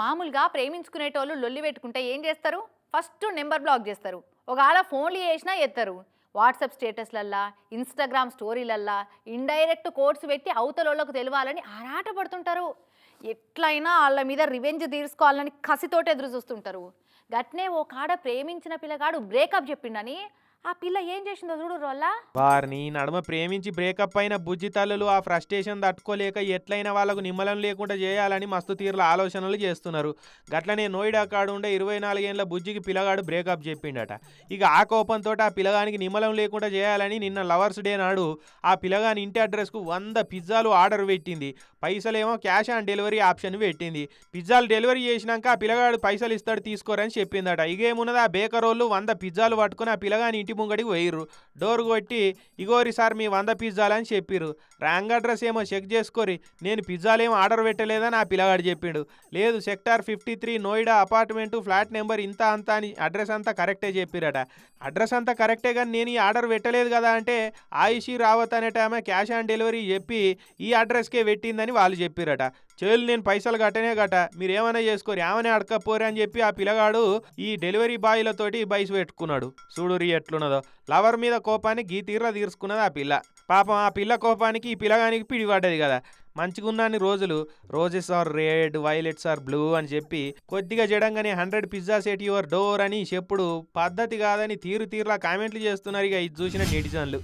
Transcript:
మామూలుగా ప్రేమించుకునేటోళ్ళు లొల్లి పెట్టుకుంటే ఏం చేస్తారు? ఫస్ట్ నెంబర్ బ్లాక్ చేస్తారు. ఒకవేళ ఫోన్లు చేసినా ఎత్తారు. వాట్సాప్ స్టేటస్లల్లా ఇన్స్టాగ్రామ్ స్టోరీలల్లా ఇండైరెక్ట్ కోడ్స్ పెట్టి అవతలోళ్ళకు తెలియాలని ఆరాట పడుతుంటారు ఎట్లయినా వాళ్ళ మీద రివెంజ్ తీర్చుకోవాలని కసితోటి ఎదురు చూస్తుంటారు గట్నే ఓ కాడ ప్రేమించిన పిల్లగాడు బ్రేకప్ చెప్పిండని ఆ పిల్ల ఏం చేసిందో చూడు వల్ల వారిని నడుమ ప్రేమించి బ్రేకప్ అయిన బుజ్జి తల్లులు ఆ ఫ్రస్ట్రేషన్ తట్టుకోలేక ఎట్లయినా వాళ్ళకు నిమ్మలం లేకుండా చేయాలని మస్తు తీరుల ఆలోచనలు చేస్తున్నారు. గట్లనే నోయిడా కాడు ఉండే ఇరవై నాలుగేళ్ళ బుజ్జికి పిల్లగాడు బ్రేకప్ చెప్పిండట. ఇక ఆ కోపంతో ఆ పిల్లగానికి నిమ్మలం లేకుండా చేయాలని నిన్న లవర్స్ డే నాడు ఆ పిల్లగాని ఇంటి అడ్రస్కు వంద పిజ్జాలు ఆర్డర్ పెట్టింది. పైసలేమో క్యాష్ ఆన్ డెలివరీ ఆప్షన్ పెట్టింది. పిజ్జాలు డెలివరీ చేసినాక ఆ పిల్లగాడు పైసలు ఇస్తాడు తీసుకోరని చెప్పిందట. ఇగేమున్నది ఆ బేకరోళ్ళు వంద పిజ్జాలు పట్టుకుని ఆ పిల్లగాని ఇంటి ముంగడికి పోయిర్రు. డోర్ కొట్టి ఇగోరి సార్ మీ వంద పిజ్జాలు అని చెప్పిర్రు. రాంగ్ అడ్రస్ ఏమో చెక్ చేసుకోరి. నేను పిజ్జాలు ఏమో ఆర్డర్ పెట్టలేదని ఆ పిల్లగాడు చెప్పిండు. లేదు sector fifty three Noida apartment flat number ఇంత అంత అని అడ్రస్ అంతా కరెక్టే చెప్పిరట. అడ్రస్ అంతా కరెక్టే కానీ నేను ఈ ఆర్డర్ పెట్టలేదు కదా అంటే ఆయుషి రావత్ అనేట ఆమె క్యాష్ ఆన్ డెలివరీ చెప్పి ఈ అడ్రస్కే పెట్టిందని వాళ్ళు చెప్పిరట. చేలు నేను పైసలు కట్టనే గట మీరు ఏమైనా చేసుకోరు. ఏమైనా అడకపోరే అని చెప్పి ఆ పిల్లగాడు ఈ డెలివరీ బాయ్లతోటి బైస్ పెట్టుకున్నాడు. చూడురి ఎట్లున్నదో. లవర్ మీద కోపాన్ని గీ తీర్ల తీర్చుకున్నది ఆ పిల్ల. పాపం ఆ పిల్ల కోపానికి ఈ పిల్లగానికి పిడిపడ్డది కదా. మంచిగున్నాన్ని రోజులు. Roses are red violets are blue అని చెప్పి కొద్దిగా జడంగానే hundred pizzas at your door అని చెప్పుడు పద్ధతి కాదని తీరు తీరులా కామెంట్లు చేస్తున్నారు ఇక ఇది చూసిన నెటిజన్లు.